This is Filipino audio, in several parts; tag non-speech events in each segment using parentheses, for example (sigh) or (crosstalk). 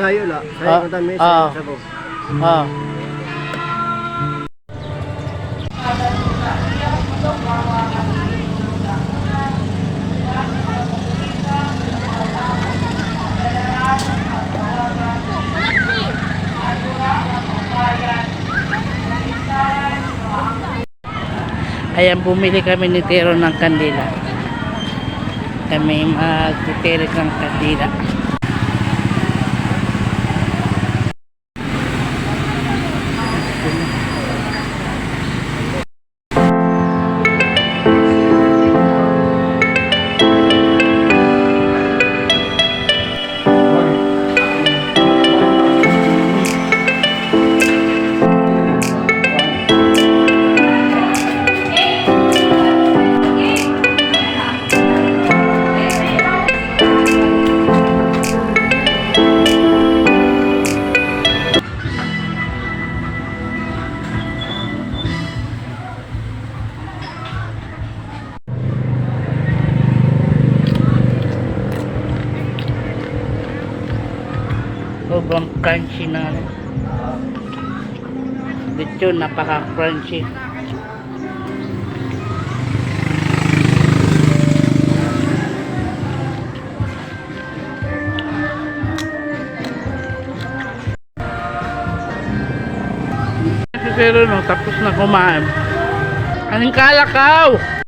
sayo la. Sayo Ah, ko tayo ah. sa sabog. Ah. Ayan, bumili kami ni Tero ng kandila. Kami magtitirik ng kandila. Sobrang crunchy na ano. Dito napaka-crunchy. Pero no, tapos na kumain. Anong kalakaw?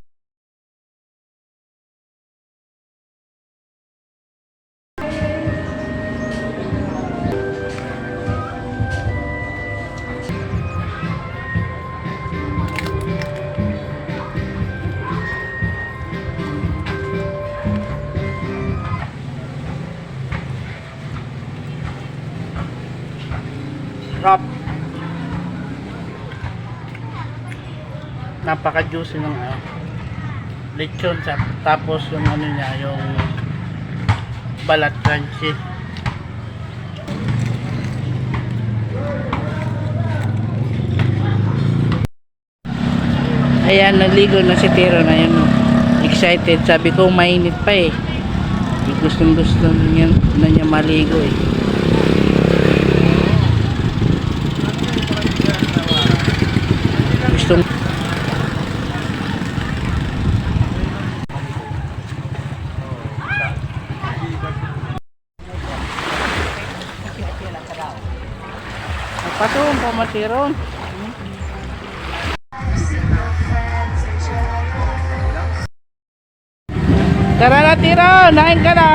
Rap. Napaka-juicy ng ano. Lechon sa tapos yung ano niya, yung balat crunchy. Ayan, naligo na si Tiro na yun. oh. Excited. Sabi ko, mainit pa eh. Gustong gusto niya, na niya maligo eh. Matiron. Tara na tiro, nain ka na.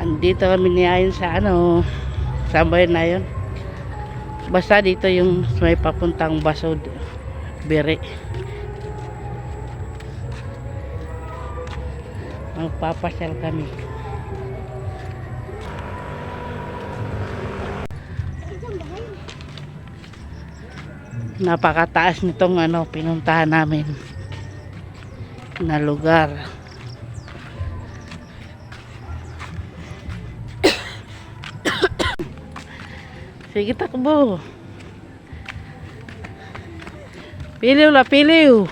Andito kami niyayin sa ano, yun na yun? Basta dito yung may papuntang Basod, Bere. Magpapasyal kami. Napakataas nitong ano pinuntahan namin na lugar. Sige takbo. Piliw la, piliw.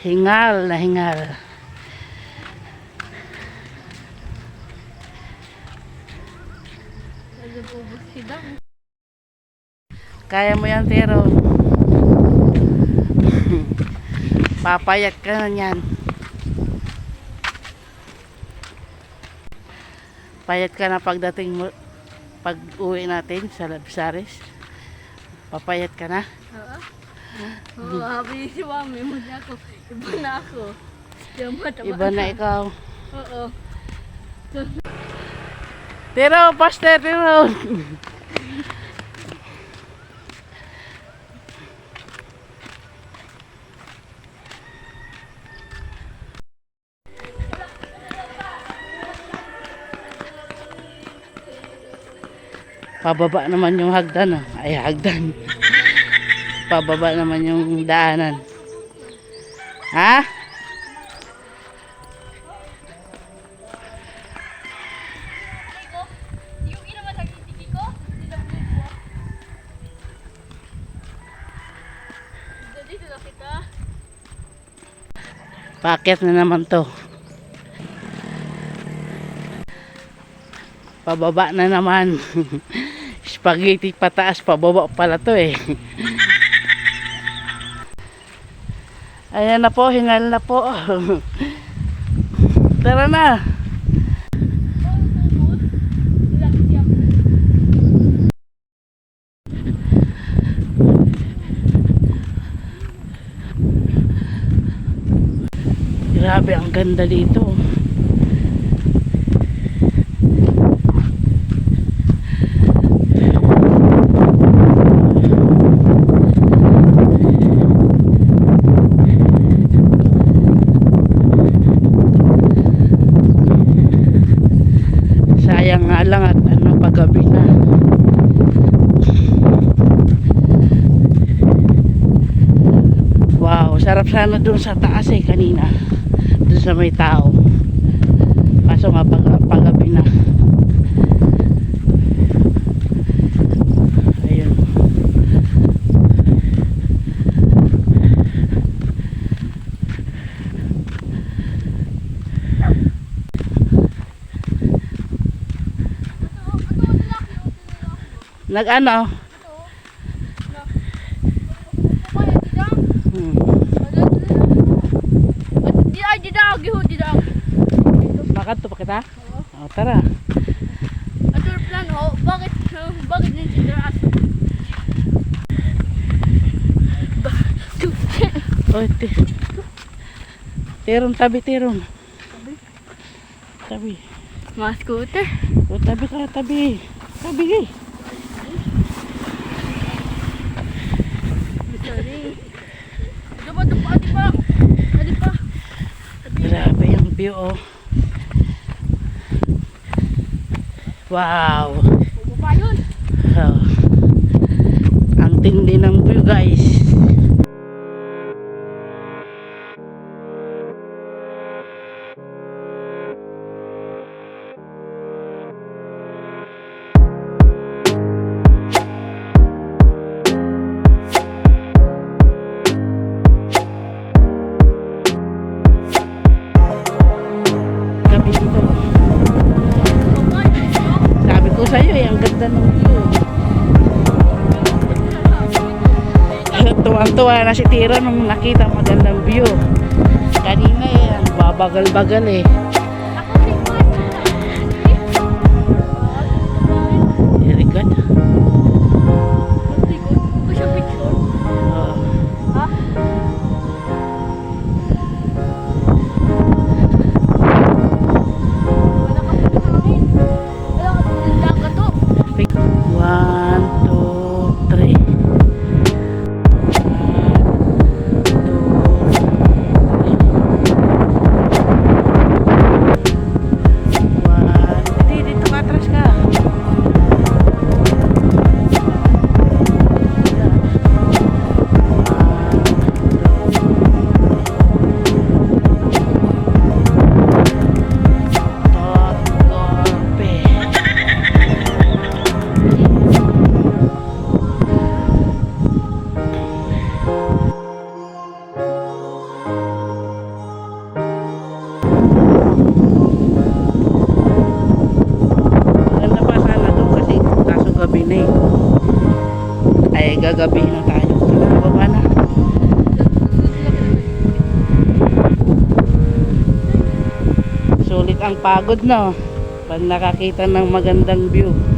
Hingal na hingal. Kaya mo yan, Tero. (laughs) Papayat ka na yan. Payat ka na pagdating mo, pag uwi natin sa Labsares. Papayat ka na. Oo. Oo, habi si Mami, muna ako. Iba na ako. Iba na ikaw. Oo. Tero, pastor, Tero. (laughs) Pababa naman yung hagdan. Oh. Ay, hagdan. Pababa naman yung daanan. Ha? Paket na naman to. Pababa na naman. (laughs) Spaghetti pataas, pababa pala to eh. (laughs) Ayan na po, hingal na po. (laughs) Tara na. Grabe, ang ganda dito. Sayang nga lang at ano, paggabi na. Wow, sarap sana doon sa taas eh kanina. Doon sa may tao. Kaso nga pag, paggabi na. Ayun. Nag ano? Bakit to pa kita? Oh, tara. Ato plan ho, bakit bakit din si Dras? Oh, ti. Tirong tabi, tirong. Tabi. Mas scooter. O, tabi ka, tabi. Tabi eh. Sorry. Pa. Adi pa. Grabe yung view, oh. Wow. Ubo pa yun. Oh. Ang tindi ng view, guys. Ganda ng view. Tuwang-tuwa na si Tira nung nakita ang magandang view. Kanina eh, babagal-bagal eh. Gagabi na tayo. Baba na. Sulit ang pagod no. Pag nakakita ng magandang view.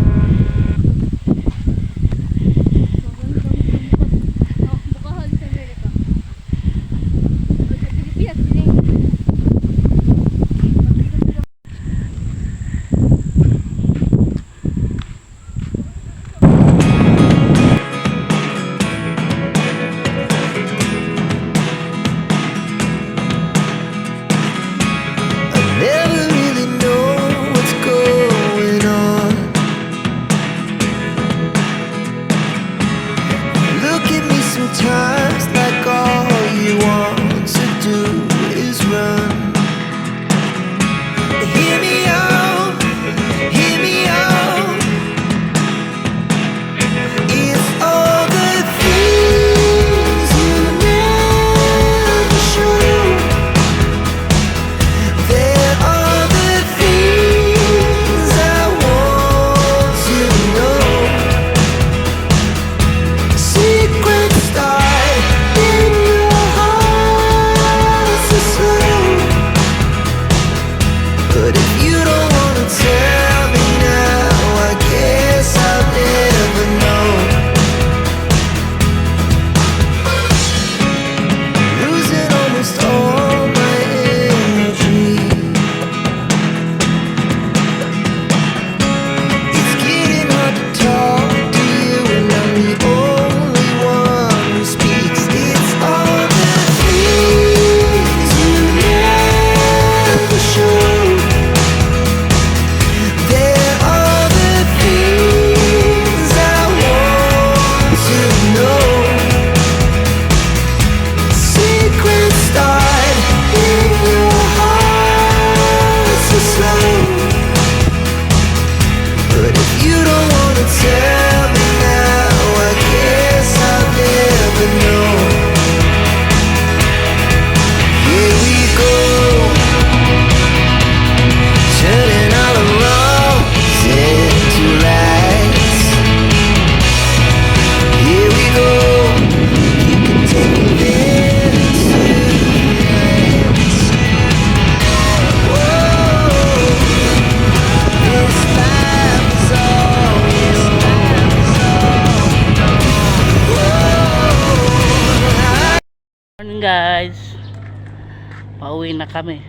Pauwi na kami.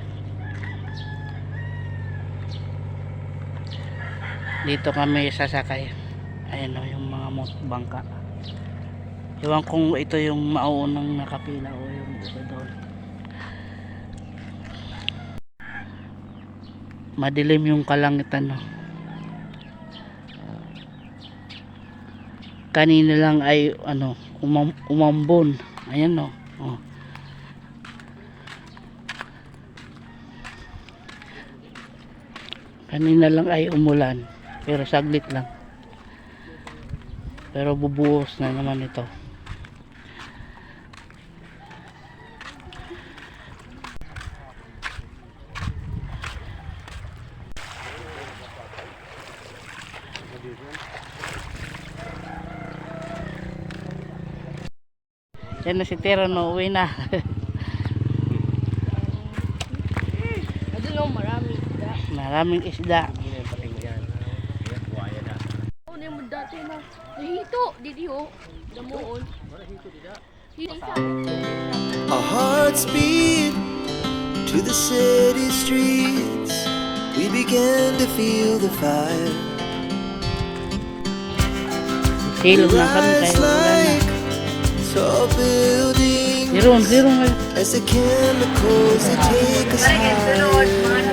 Dito kami sasakay. Ayan o yung mga bangka. Ewan kung ito yung mauunang nakapila o yung ito doon. Madilim yung kalangitan no. Kanina lang ay ano umam, umambon. Ayan no. Oh. Kanina lang ay umulan. Pero saglit lang. Pero bubuhos na naman ito. Yan na si Tero no, uwi na. (laughs) Maraming isda. Ano mo dati na. Nahito. Didi ho. Damuon. Our hearts beat to the city streets. We began to feel the fire. Silog na kami Rise kahit ulan na. like tall buildings Liron, liron nga. as the chemicals they take us higher.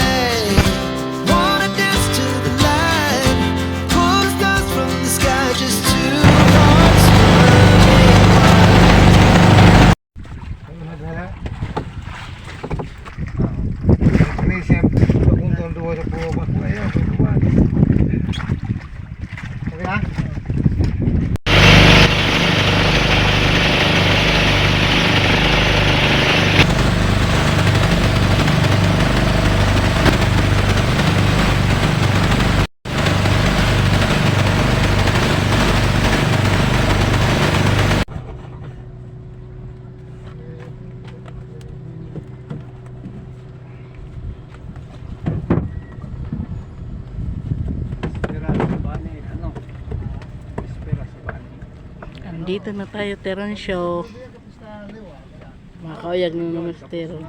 Andito na tayo, Teron Show. Makauyag na naman si Teron.